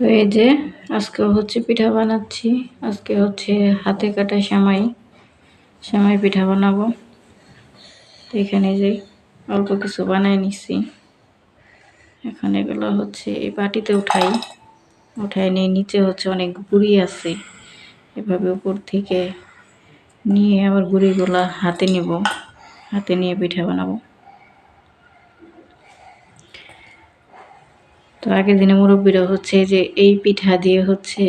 তো এই যে আজকে হচ্ছে পিঠা বানাচ্ছি। আজকে হচ্ছে হাতে কাটা সেমাই। সেমাই পিঠা বানাবো। তো এখানে যে অল্প কিছু বানাই নিচ্ছি এখন এগুলো হচ্ছে এই বাটিতে উঠাই। উঠাই নিয়ে নিচে হচ্ছে অনেক গুড়ি আছে। এভাবে উপর থেকে নিয়ে আবার গুড়িগুলা হাতে নিব। হাতে নিয়ে পিঠা বানাবো। তো আগের দিনে মুরব্বীরা হচ্ছে যে এই পিঠা দিয়ে হচ্ছে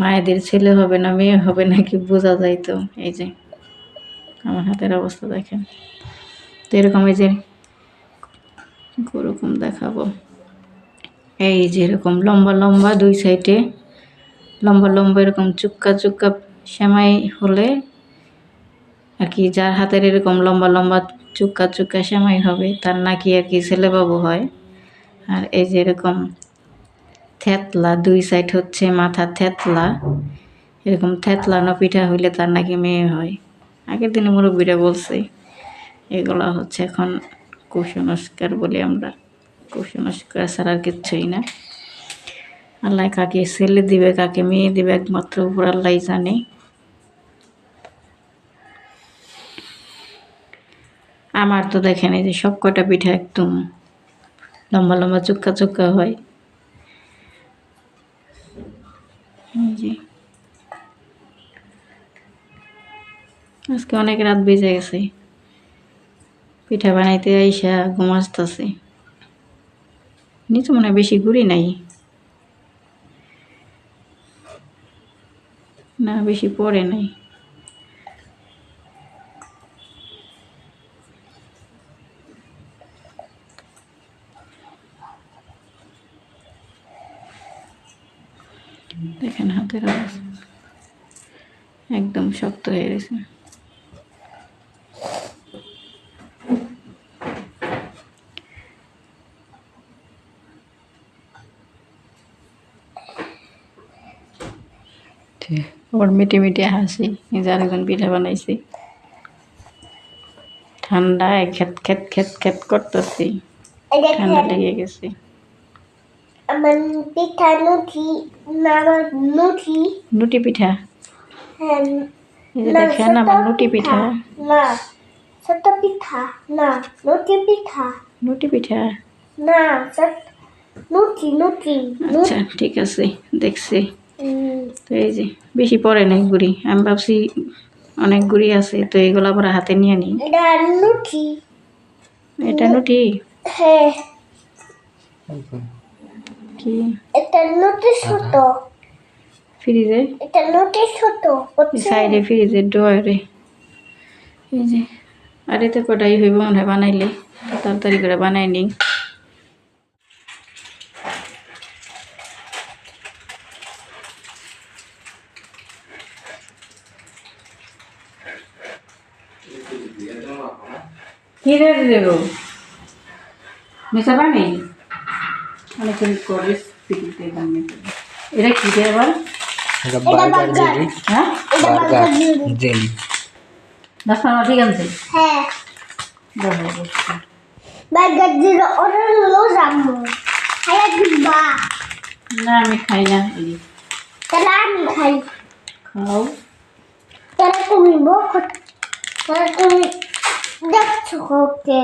মায়েদের ছেলে হবে না মেয়ে হবে নাকি বোঝা যাইতো এই যে আমার হাতের অবস্থা দেখেন। তো এরকম এই যে ওরকম দেখাবো। এই যে এরকম লম্বা লম্বা দুই সাইডে লম্বা লম্বা এরকম চুক্কা চুক্কা সেমাই হলে আর কি যার হাতের এরকম লম্বা লম্বা চুক্কা চুক্কা সেমাই হবে, তার নাকি আর কি ছেলেবাবু হয়। আর এই যে এরকম থেতলা, দুই সাইড হচ্ছে মাথা থেতলা। এরকম থেতলানো পিঠা হইলে তার নাকি মেয়ে হয়। আগের দিনে মুরব্বীরা বলছে, এগুলো হচ্ছে এখন কুসংস্কার বলি আমরা। কুসংস্কার ছাড়া আর কিচ্ছুই না। আল্লাহ কাকে ছেলে দিবে, কাকে মেয়ে দিবে একমাত্র উপর আল্লাহ জানে। আমার তো দেখেন এই যে সব কটা পিঠা একদম লম্বা লম্বা চুক্কা চুক্কা হয়। আজকে অনেক রাত বেজে গেছে। পিঠা বানাইতে আইসা ঘুমাসতেছে নিচে মনে বেশি ঘুরি নাই। না, বেশি পড়ে নাই। দেখেন হাতের অবস্থা। একদম শক্ত হয়ে গেছে। ওর মিটি মিটি হাসি নিজে আরেকজন পিঠা বানাইছি। ঠান্ডায় খেত খেত খেত খেত করতেছি। ঠান্ডা লেগে গেছে। পিঠা নুটি না নুটি নুটি পিঠা? হ্যাঁ দেখেন আমার নুটি পিঠা। না ছোট পিঠা। না নুটি পিঠা। নুটি পিঠা? না ছোট নুটি নুটি আচ্ছা ঠিক আছে দেখছি। তো এই যে বেশি পড়ে নাই গুড়ি। আমি ভাবছি অনেক গুড়ি আছে তো এগুলো আবার হাতে নিয়ে নিই। এটা নুটি এটা নুটি হ্যাঁ। কি? এটা নুটি ছোট। ফ্রিজে? এটা নুটি ছোট সাইডে ফ্রিজের ডয়ারে এই যে আর এতে কটাই হইব মনে হয় বানাইলে। তাড়াতাড়ি করে বানাই নিই। কি রে দেব মিশা পানি? করে পিটিতে বানিয়ে দেবো। এটা কি আবার? এটা এটা বার্গার। Burger jelly. হ্যাঁ? এটা বার্গার বার্গার জেলি। জেলি। দশটা আমার ঠিক আছে হ্যাঁ। দেখো বার্গার জেলি অর্ডার হলো জামু। খাইয়া দিবা না আমি খাই না এই তাহলে আমি খাই। খাও। তাহলে তুমি বক তাহলে তুমি দেখছ ওকে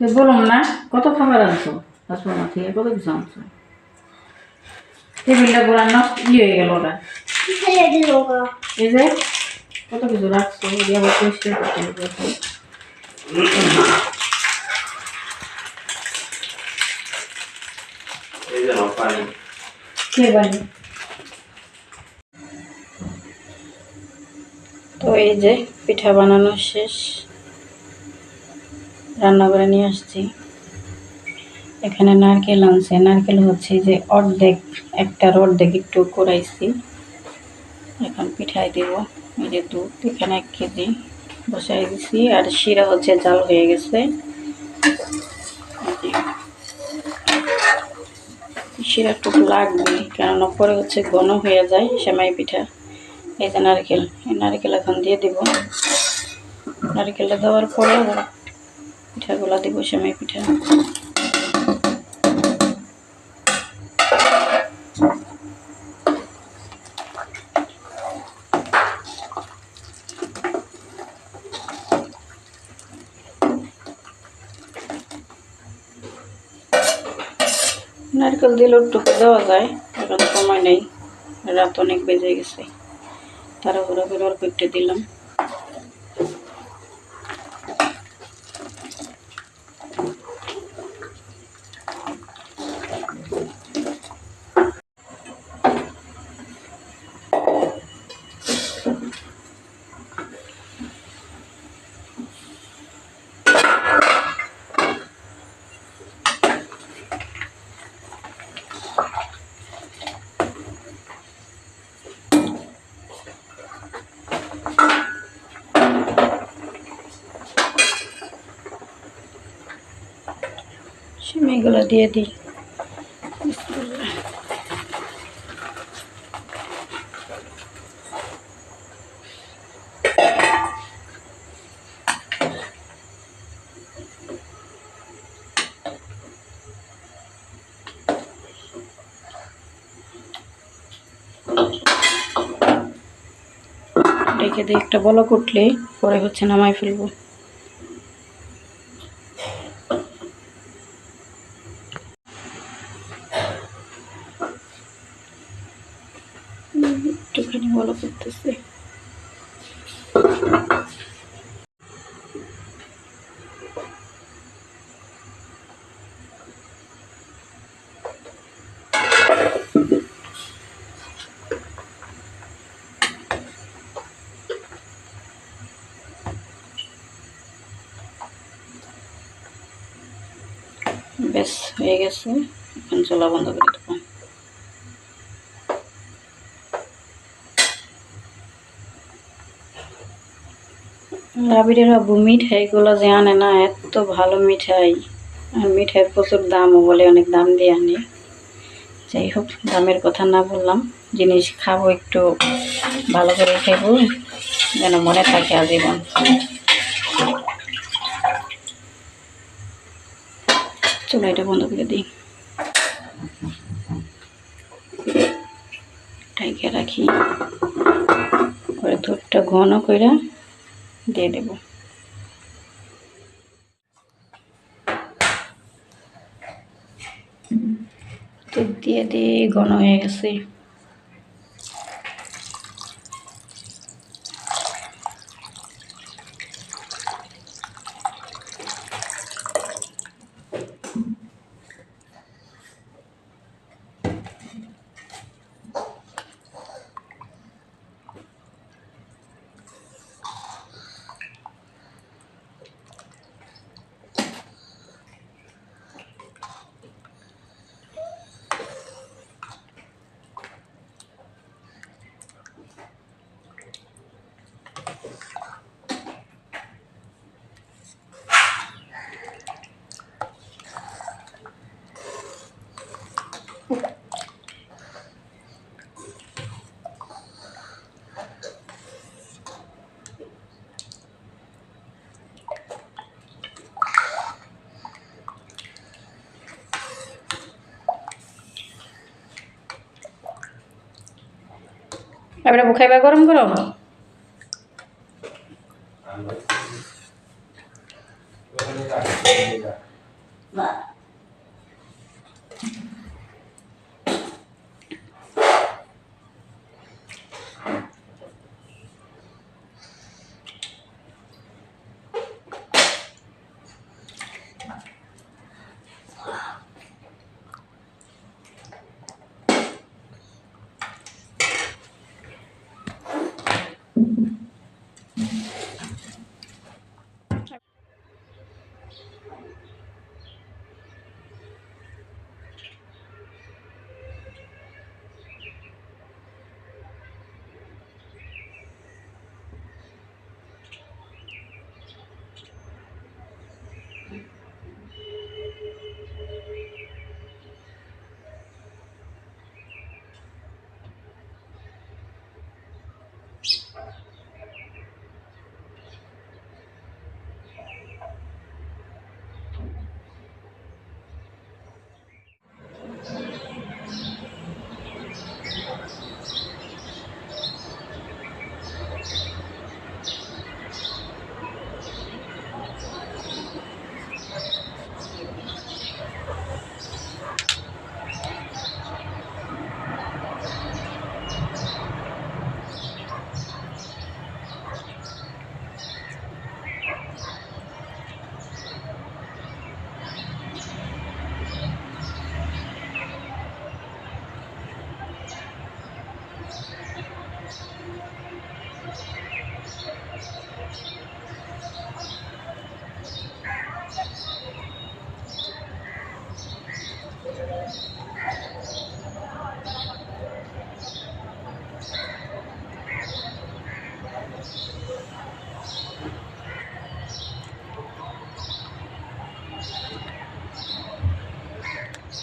বলুন না কত খাবার আনছো? হাসপাতাল থেকে কত কিছু আনছো টেবিলটা পুরা নষ্ট ই হয়ে গেল গো এই যে কত কিছু রাখছো দিয়ে আবার পরিষ্কার করতে হবে তো এই যে পিঠা বানানো শেষ রান্না করে নিয়ে আসছি এখানে নারকেল আনছে। নারকেল হচ্ছে যে অর্ধেক একটার অর্ধেক একটু করাইছি এখন পিঠাই দেব। এই যে দুধ, এখানে এক কেজি বসাই দিছি। আর শিরা হচ্ছে জাল হয়ে গেছে। শিরা শিরাটুকু লাগবে কেননা পরে হচ্ছে ঘন হয়ে যায় সেমাই পিঠা। এই যে নারকেল, এই নারকেল এখন দিয়ে দিব। নারকেলটা দেওয়ার পরে পিঠাগুলো দিব সেমাই পিঠা নারকেল দিলেও টুকু দেওয়া যায় এখন সময় নেই। রাত অনেক বেজে গেছে। তাড়াহুড়া করে অল্প একটু দিলাম। সিমেগুলো দিয়ে দিই। রেখে দিয়ে একটা বলক উঠলে পরে হচ্ছে নামাই ফেলব একটুখানি বলো করতেছে। ব্যাস হয়ে গেছে। এখন চলা বন্ধ করে দেবো। রাবিরের আব্বু মিঠাইগুলো যে আনে না, এত ভালো মিঠাই। আর মিঠাইয়ের প্রচুর দামও বলে অনেক দাম দিয়ে আনে। যাই হোক, দামের কথা না বললাম। জিনিস খাব একটু, ভালো করে খাব যেন মনে থাকে আজীবন। চলো এটা বন্ধ করে দিই। টাইকে রাখি। করে দুধটা ঘন করে দিয়ে দেব। দুধ দিয়ে দিয়ে ঘন হয়ে গেছে। આપણે ભૂખાઈ ગરમ ગરમ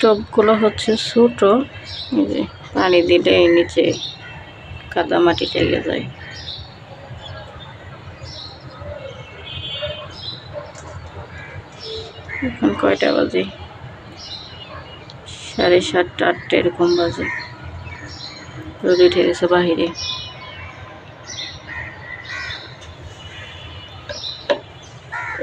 টবগুলো হচ্ছে ছোট পানি দিলে নিচে কাদা মাটি টেগে যায়। এখন কয়টা বাজে? সাড়ে সাতটা আটটা এরকম বাজে। রোদ উঠে গেছে বাহিরে।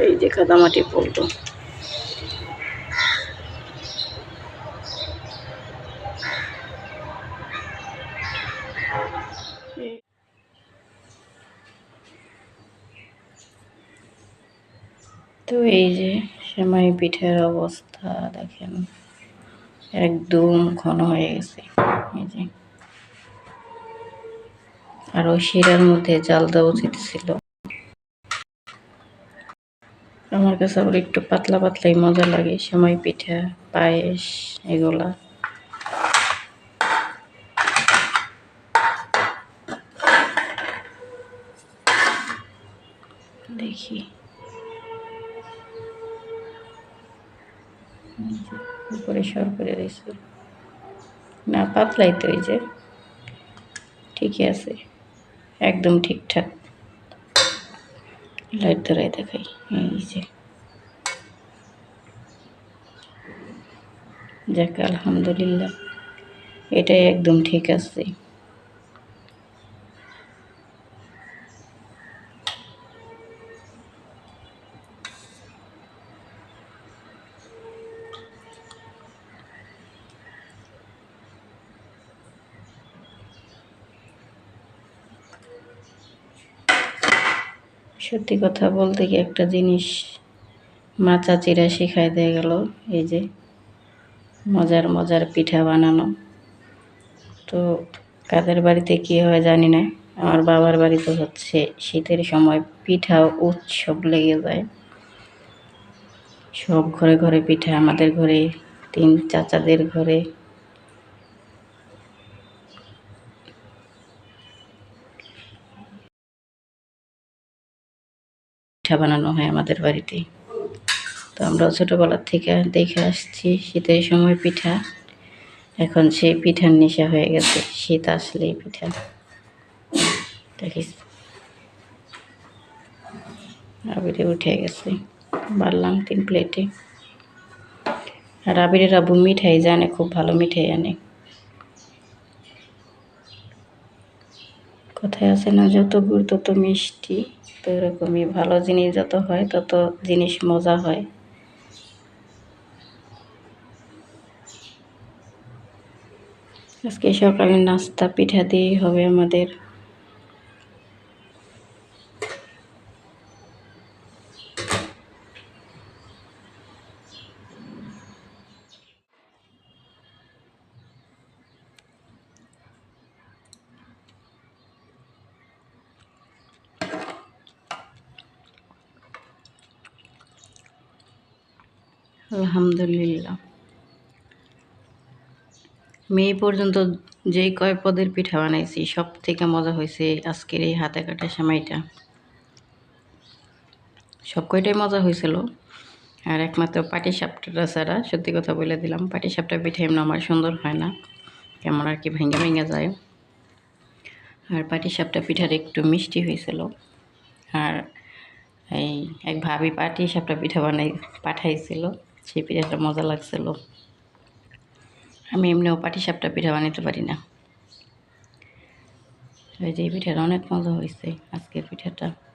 এই যে কাদামাটি পড়ল। তো এই যে সেমাই পিঠের অবস্থা দেখেন, একদম ঘন হয়ে গেছে। এই যে। আর ওই শিরার মধ্যে জাল দেওয়া উচিত ছিল। আমার কাছে আবার একটু পাতলা পাতলাই মজা লাগে, সেমাই পিঠা, পায়েস, এগুলা। দেখি এই যে উপরে সর করে দিয়েছে। না পাতলাই তো এই যে। ঠিকই আছে। একদম ঠিকঠাক। লাইট ধরাই দেখাই। এই যে। যাক, আলহামদুলিল্লাহ। এটাই একদম ঠিক আছে। সত্যি কথা বলতে কি একটা জিনিস মা চাচিরা শেখায় দিয়ে গেল, এই যে মজার মজার পিঠা বানানো। তো কাদের বাড়িতে কী হয় জানি না, আমার বাবার বাড়িতে হচ্ছে শীতের সময় পিঠা উৎসব লেগে যায়। সব ঘরে ঘরে পিঠা আমাদের ঘরে, তিন চাচাদের ঘরে পিঠা বানানো হয় আমাদের বাড়িতে তো আমরা ছোটোবেলার থেকে দেখে আসছি শীতের সময় পিঠা। এখন সেই পিঠার নেশা হয়ে গেছে, শীত আসলেই পিঠা। দেখিস আবিরে উঠে গেছে, বাড়লাম তিন প্লেটে। আর আবিরের আবু মিঠাই জানে, খুব ভালো মিঠাই আনে। কোথায় আছে না, যত গুড় তত মিষ্টি। তো এরকমই ভালো জিনিস যত হয় তত জিনিস মজা হয়। আজকে সকালে নাস্তা পিঠা দিয়েই হবে আমাদের। আলহামদুলিল্লাহ। মেয়ে পর্যন্ত যেই কয় পদের পিঠা বানাইছি সব থেকে মজা হয়েছে আজকের এই হাতে কাটা সেমাইটা। সব কয়টাই মজা হয়েছিল আর একমাত্র পাটি সাপটা ছাড়া সত্যি কথা বলে দিলাম, পাটি সাপটা পিঠা এমন আমার সুন্দর হয় না, কেমন আর কি ভেঙে ভেঙে যায়। আর পাটি সাপটা পিঠার একটু মিষ্টি হয়েছিল আর এই এক ভাবি পাটি সাপটা পিঠা বানাই, পাঠাইছিল। সেই পিঠাটা মজা লাগছিল। আমি এমনিও পাটি সাপটা পিঠা বানাতে পারি না। এই যে পিঠাটা অনেক মজা হয়েছে আজকের পিঠাটা।